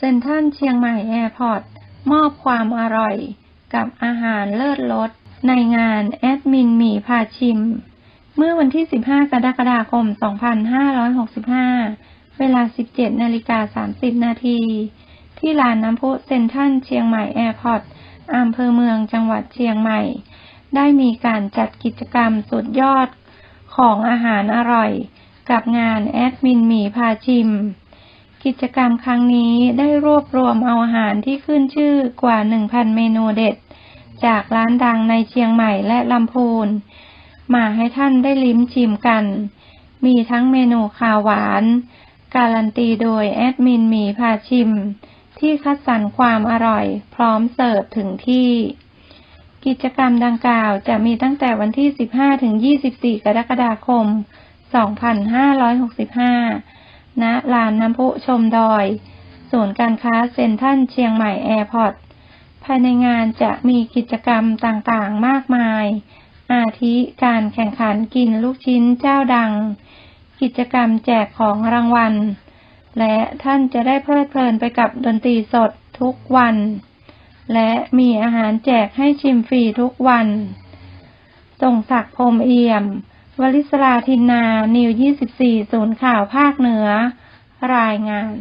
เซ็นทรัลเชียงใหม่แอร์พอร์ตมอบความอร่อยกับอาหารเลิศรสในงานแอดมินหมีพาชิม เมื่อวันที่ 15 กรกฎาคม 2565 เวลา 17 นาฬิกา 30 นาที ที่ลานน้ำพุเซ็นทรัลเชียงใหม่แอร์พอร์ตอำเภอเมืองจังหวัดเชียงใหม่ ได้มีการจัดกิจกรรมสุดยอดของอาหารอร่อย กับงานแอดมินหมีพาชิม กิจกรรมครั้งนี้ได้รวบรวมเอาอาหารที่ขึ้นชื่อกว่า 1,000 เมนูเด็ด จากร้านดังในเชียงใหม่และลำพูน มาให้ท่านได้ลิ้มชิมกัน มีทั้งเมนูขาวหวาน การันตีโดยแอดมินหมีพาชิม ที่คัดสรรความอร่อย พร้อมเสิร์ฟถึงที่ กิจกรรมดังกล่าวจะมีตั้งแต่วันที่ 15-24 กรกฎาคม 2565 ณลานน้ำพุชมดอย ศูนย์การค้าเซ็นทรัลเชียงใหม่แอร์พอร์ต ภายในงานจะมีกิจกรรมต่างๆ มากมาย อาทิการแข่งขันกินลูกชิ้นเจ้าดัง กิจกรรมแจกของรางวัล และท่านจะได้เพลิดเพลินไปกับดนตรีสดทุกวัน และมีอาหารแจกให้ชิมฟรีทุกวันส่งศักดิ์พรมเอี่ยม วลิศราทินนา นิว 24 ศูนย์ข่าวภาคเหนือ รายงาน